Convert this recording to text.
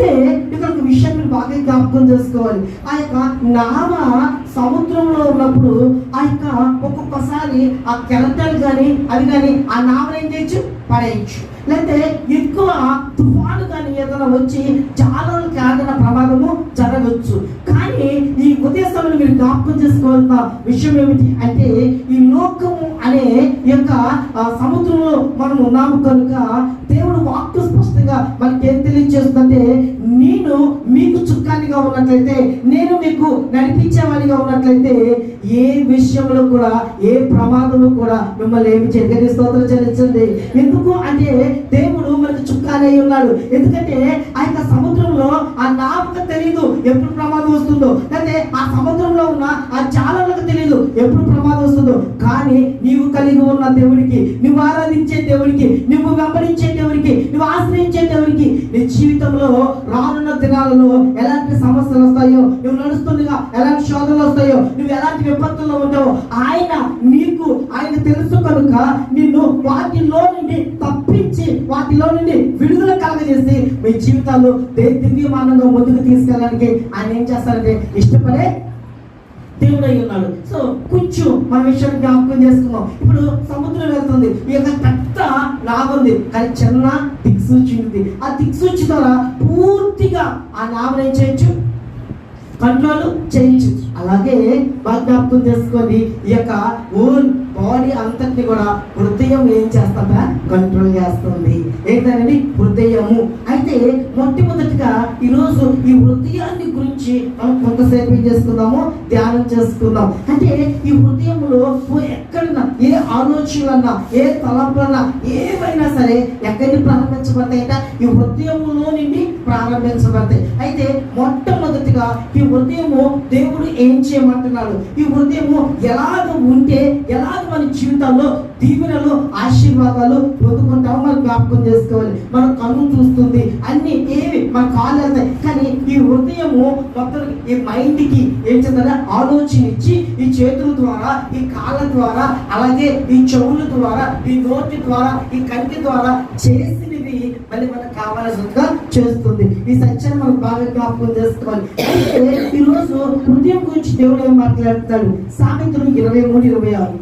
అయితే ఇక్కడ ఒక విషయం మీరు బాగా జ్ఞాపకం చేసుకోవాలి. ఆ యొక్క నామ సముద్రంలో ఉన్నప్పుడు ఆ యొక్క ఒక్కొక్కసారి ఆ కెరటలు కానీ అవి కానీ ఆ నావలు ఏం చేయొచ్చు? పడేయచ్చు. లేకపోతే ఎక్కువ తుఫాను కానీ ఏదైనా వచ్చి జాలలు కాగిన ప్రమాదము జరగవచ్చు కానీ ఈ ఉదయ సమయంలో మీరు జ్ఞాపకం చేసుకోవాల్సిన విషయం ఏమిటి అంటే ఈ లోకము అనే యొక్క సముద్రంలో మనం ఉన్నాము కనుక దేవుడు వాక్కు స్పష్టంగా మనకి ఏం తెలియజేస్తుందంటే మీకు ఉన్నట్లయితే నేను మీకు నడిపించేవాడిగా ఉన్నట్లయితే ఏ విషయంలో కూడా ఏ ప్రమాదంలో కూడా మిమ్మల్ని ఏమి చేయగలి స్తోత్రం చెల్లించండి. ఎందుకు అంటే దేవుడు మనకు చుక్కానై ఉన్నాడు. ఎందుకంటే ఆ యొక్క సముద్రంలో ఆ నాపక తెలియదు ఎప్పుడు ప్రమాదం వస్తుందో. అయితే ఆ సముద్రంలో ఉన్న ఆ జాలలకు తెలియదు ఎప్పుడు ప్రమాదం వస్తుందో. కానీ కలిగి ఉన్న దేవుడికి నువ్వు ఆరాధించే దేవుడికి నువ్వు వెంబడించే దేవుడికి నువ్వు ఆశ్రయించే దేవుడికి నీ జీవితంలో రానున్న దినాలలో ఎలాంటి సమస్యలు వస్తాయో నువ్వు నడుస్తుండగా ఎలాంటి శోధనలు వస్తాయో నువ్వు ఎలాంటి విపత్తుల్లో ఉంటావో ఆయన నీకు ఆయన తెలుసు కనుక నిన్ను వాటిలో నుండి తప్పించి వాటిలో నుండి విడుదల కలగజేసి మీ జీవితాల్లో దే- దివ్యమానంగా ముందుకు తీసుకెళ్ళడానికి ఆయన ఏం చేస్తారంటే ఇష్టపడే దేవుడై ఉన్నాడు. ఇంచు మన విషయం జ్ఞాపకం చేసుకుందాం. ఇప్పుడు సముద్రం వెళ్తుంది. ఈ యొక్క పెద్ద నాగుంది. కానీ చిన్న దిక్సూచి ఉంది ఆ దిక్సూచి ద్వారా పూర్తిగా ఆ లాభం ఏం చేయొచ్చు? కంట్రోల్ చేయించు అలాగే బాగా జ్ఞాపకం చేసుకోండి. ఈ యొక్క ఓన్ బాడీ అంతటిని కూడా హృదయం ఏం చేస్తుందా? కంట్రోల్ చేస్తుంది. ఏంటండి హృదయము. అయితే మొట్టమొదటిగా ఈరోజు ఈ హృదయాన్ని గురించి మనం కొంతసేపు ఏం చేసుకుందాము? ధ్యానం చేసుకుందాం. అంటే ఈ హృదయంలో ఎక్కడన్నా ఏ ఆలోచనలన్నా ఏ తలంపులన్నా ఏమైనా సరే ఎక్కడిని ప్రారంభించబడతాయంట? ఈ హృదయంలో నుండి ప్రారంభించబడతాయి. అయితే రీతిగా ఈ హృదయము దేవుడు ఏం చేయమంటున్నాడు? ఈ హృదయము ఎలాగ ఉంటే ఎలాగ మన జీవితాల్లో దీవెనలు ఆశీర్వాదాలు పొందుకుంటామో మనం జ్ఞాపకం చేసుకోవాలి. మన కన్ను చూస్తుంది అన్ని ఏవి మన కాళ్ళు వెళ్తాయి కానీ ఈ హృదయము మొత్తం ఈ మైండ్కి ఏం చేద్దాం ఆలోచన ఇచ్చి ఈ చేతుల ద్వారా ఈ కాళ్ళ ద్వారా అలాగే ఈ చెవుల ద్వారా ఈ నోటి ద్వారా ఈ కంటి ద్వారా చేసినవి మళ్ళీ మనకు కావాల్సిన చేస్తుంది. ఈ సత్యాన్ని మనం బాగా జ్ఞాపకం చేసుకోవాలి. అయితే ఈరోజు హృదయం గురించి దేవుడు ఏం మాట్లాడుతాడు సామెతలు ఇరవై మూడు ఇరవై ఆరు.